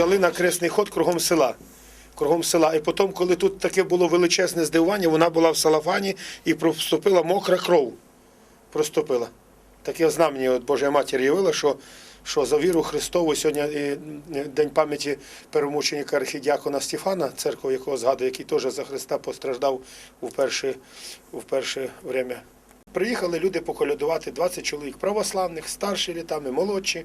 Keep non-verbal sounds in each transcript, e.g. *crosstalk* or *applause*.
взяли на кресний ход кругом села. Кругом села. І потім, коли тут таке було величезне здивування, вона була в салафані і проступила мокра кров. Проступила. Таке знамення от Божа Матір явила, що, що за віру Христову сьогодні і День пам'яті перемученика архідіакона Стефана, церква якого згадує, який теж за Христа постраждав у перше, у перше время. Приїхали люди поколядувати 20 чоловік православних, старші літами, молодші.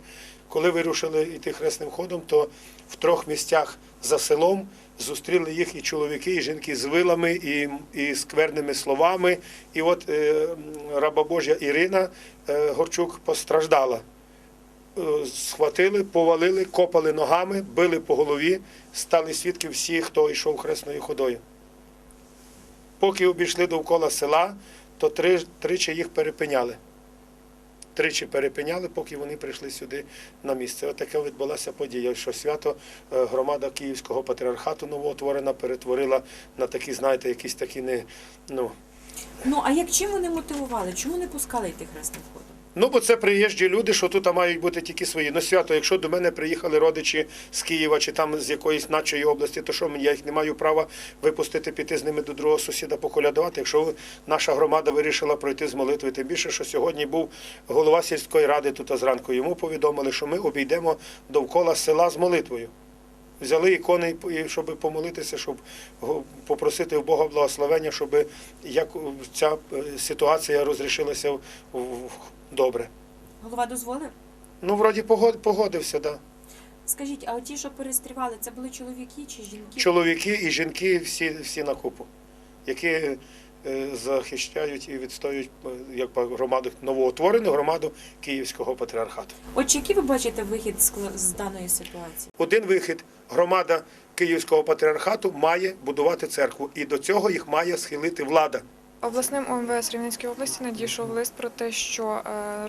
Коли вирушили йти хресним ходом, то в трьох місцях за селом зустріли їх і чоловіки, і жінки з вилами, і, і скверними словами. І от е, раба Божа Ірина е, Горчук постраждала. Е, Схватили, повалили, копали ногами, били по голові, стали свідки всі, хто йшов хресною ходою. Поки обійшли довкола села, то три, тричі їх перепиняли. Тричі перепиняли, поки вони прийшли сюди на місце. Отаке відбулася подія, що свято е, громада Київського патріархату новоутворена перетворила на такі, знаєте, якісь такі не. Ну, Ну а як чим вони мотивували? Чому не пускали йти хресним ходом? Ну, бо це приїжджі люди, що тут мають бути тільки свої. Ну, свято, якщо до мене приїхали родичі з Києва чи там з якоїсь начої області, то що я їх не маю права випустити, піти з ними до другого сусіда поколядувати. Якщо наша громада вирішила пройти з молитвою, тим більше, що сьогодні був голова сільської ради тут зранку. Йому повідомили, що ми обійдемо довкола села з молитвою. Взяли ікони, щоб помолитися, щоб попросити в Бога благословення, щоб як ця е, ситуація розрішилася в- добре. Голова дозволив? Ну, вроді погод- погодився, да. Скажіть, а ті, що перестрівали, це були чоловіки чи жінки? Чоловіки і жінки всі, всі на купу, які е, захищають і відстоюють е, як би, громаду новоутворену громаду Київського патріархату. Отже, який ви бачите вихід з кла- з даної ситуації? Один вихід громада Київського патріархату має будувати церкву, і до цього їх має схилити влада. Обласним ОМВС Рівненської області надійшов лист про те, що е,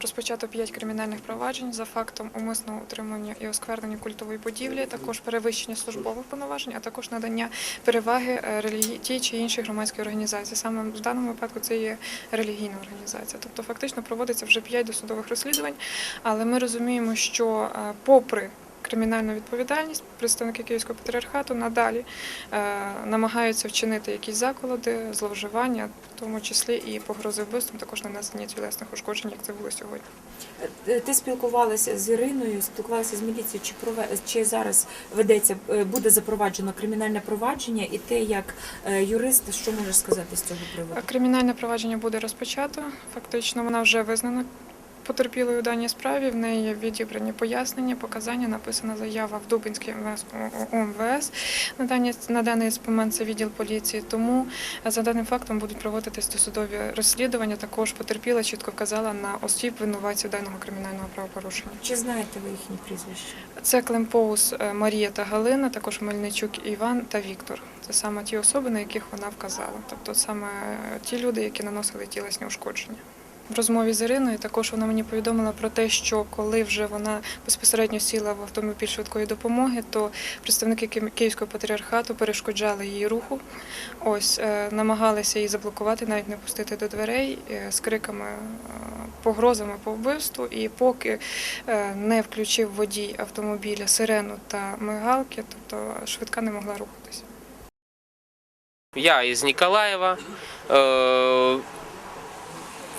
розпочато п'ять кримінальних проваджень за фактом умисного утримання і осквернення культової будівлі, також перевищення службових повноважень, а також надання переваги е, релігії чи іншій громадській організації. Саме в даному випадку це є релігійна організація. Тобто, фактично проводиться вже п'ять досудових розслідувань, але ми розуміємо, що е, попри Кримінальну відповідальність представники Київського патріархату надалі е, намагаються вчинити якісь заколоди, зловживання, в тому числі і погрози вбивством, також нанесення тілесних ушкоджень, як це було сьогодні. Е, Ти спілкувалася з Іриною, спілкувалася з міліцією, чи чи зараз ведеться е, буде запроваджено кримінальне провадження, і ти як юрист, що можеш сказати з цього приводу? Кримінальне провадження буде розпочато. Фактично, вона вже визнана потерпілою у даній справі. В неї відібрані пояснення, показання, написана заява в Дубинський МВС ОМВС. На даний, на даний момент це відділ поліції. Тому е, за даним фактом будуть проводитись досудові розслідування. Також потерпіла чітко вказала на осіб винуватців даного кримінального правопорушення. Чи знаєте ви їхні прізвища? Це Климпоус е, Марія та Галина, також Мельничук Іван та Віктор. Це саме ті особи, на яких вона вказала. Тобто саме е, ті люди, які наносили тілесні ушкодження. В розмові з Іриною також вона мені повідомила про те, що коли вже вона безпосередньо сіла в автомобіль швидкої допомоги, то представники Київського патріархату перешкоджали її руху. Ось е, намагалися її заблокувати, навіть не пустити до дверей е, з криками, е, погрозами по вбивству. І поки не включив водій автомобіля сирену та мигалки, тобто швидка не могла рухатися. Я из Николаева.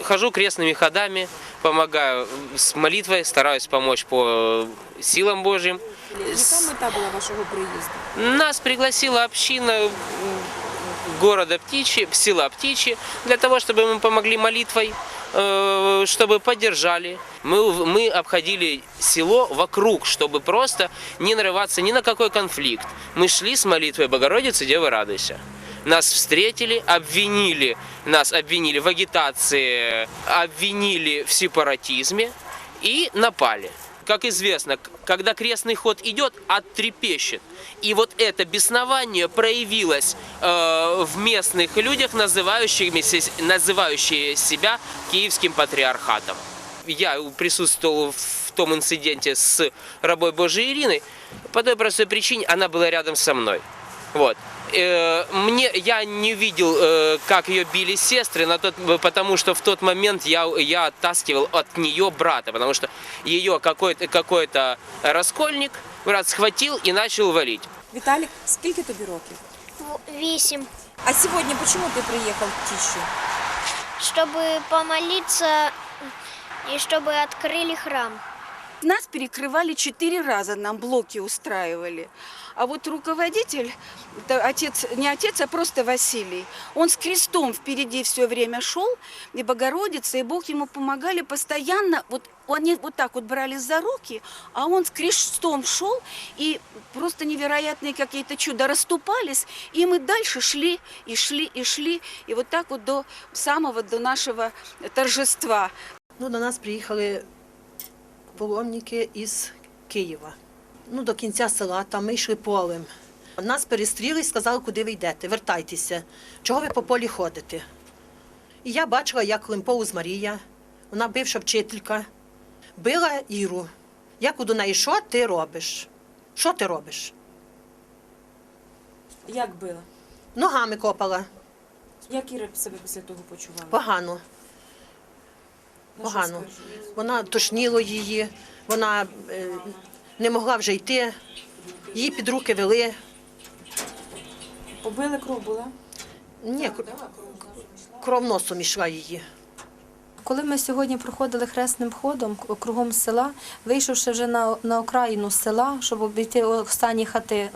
Хожу крестными ходами, помогаю с молитвой, стараюсь помочь по э, силам Божьим. Яка мета була вашого приїзду? Нас пригласила община города Птичи, села Птичи, для того, чтобы мы помогли молитвой, э, чтобы поддержали. Мы, мы обходили село вокруг, чтобы просто не нарываться ни на какой конфликт. Мы шли с молитвой Богородицы, Девы, радуйся. Нас встретили, обвинили, нас обвинили в агитации, обвинили в сепаратизме и напали. как известно, когда крестный ход идет, оттрепещет. И вот это беснование проявилось э, в местных людях, называющие себя киевским патриархатом. Я присутствовал в том инциденте с рабой Божией Ириной по той простой причине, она была рядом со мной. Вот. Э, Мне я не видел, э, как ее били сестры, на тот, потому что в тот момент я, я оттаскивал от нее брата, потому что ее какой-то какой раскольник брат схватил и начал валить. Віталік, скільки тобі років? В- Вісім. А сьогодні чому ти приїхав в Тіщу? Чтобы помолиться и чтобы открыли храм. Нас перекрывали четыре раза, нам блоки устраивали. А вот руководитель, отец, не отец, а просто Василий, он с крестом впереди все время шел, и Богородица, и Бог ему помогали постоянно. Вот они вот так вот брали за руки, а он с крестом шел, и просто невероятные какие-то чуда расступались, и мы дальше шли, и шли, и шли, и вот так вот до самого, до нашего торжества. Ну, до нас приїхали паломники із Києва. Ну, до кінця села, там ми йшли полем. Нас перестріли і сказали, куди ви йдете, вертайтеся. Чого ви по полі ходите? І я бачила, як Лимпоуз Марія, вона бивша вчителька, била Іру. Я до неї, що ти робиш? Що ти робиш? Як била? Ногами копала. Як Іра себе після того почувала? Погано. Погано. Вона тошніло її, вона е, не могла вже йти, її під руки вели. Побили кров була? Ні, кр- кров носом ішла її. Коли ми сьогодні проходили хресним ходом кругом села, вийшовши вже на, на окраїну села, щоб обійти останні хати е,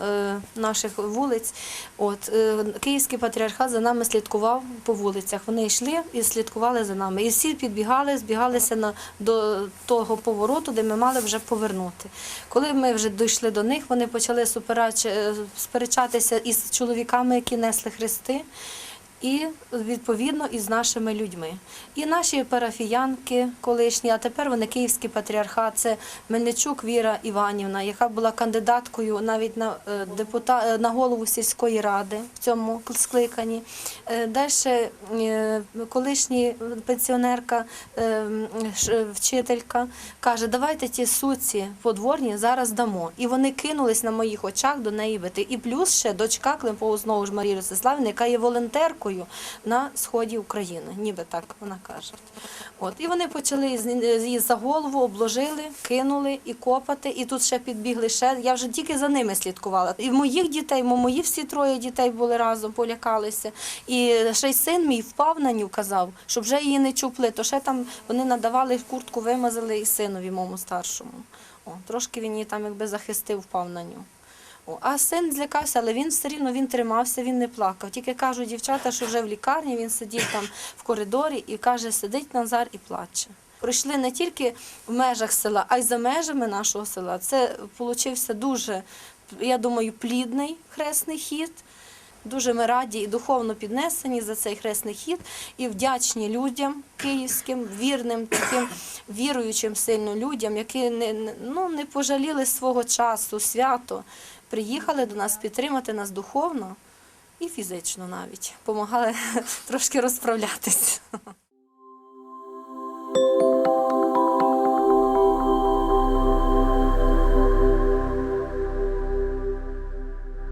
наших вулиць, от е, Київський патріархат за нами слідкував по вулицях. Вони йшли і слідкували за нами. І всі підбігали, збігалися на до того повороту, де ми мали вже повернути. Коли ми вже дійшли до них, вони почали супереч- е, сперечатися із чоловіками, які несли хрести і відповідно із нашими людьми. І наші парафіянки колишні, а тепер вони київський патріархат, це Мельничук Віра Іванівна, яка була кандидаткою навіть на е, депута е, на голову сільської ради в цьому скликанні. Далі колишня пенсіонерка, е, вчителька каже, давайте ті суці подворні зараз дамо. І вони кинулись на моїх очах до неї бити. І плюс ще дочка Климпову знову ж Марії Ростиславівни, яка є волонтеркою на сході України, ніби так вона каже. От і вони почали її за голову, обложили, кинули і копати. І тут ще підбігли ще. Я вже тільки за ними слідкувала. І моїх дітей, мої всі троє дітей були разом, полякалися. І ще й син мій впав на ню, казав, щоб вже її не чупли. То ще там вони надавали куртку, вимазали і синові моєму старшому. О, трошки він її там якби захистив, впав на ню. А син злякався, але він все рівно він тримався, він не плакав. Тільки кажуть дівчата, що вже в лікарні він сидів там в коридорі і каже, сидить Назар і плаче. Прийшли не тільки в межах села, а й за межами нашого села. Це получився дуже, я думаю, плідний хресний хід. Дуже ми раді і духовно піднесені за цей хресний хід і вдячні людям київським, вірним, таким віруючим сильно людям, які не, ну, не пожаліли свого часу, свято, приїхали до нас підтримати нас духовно і фізично навіть. Помагали *laughs* трошки розправлятися.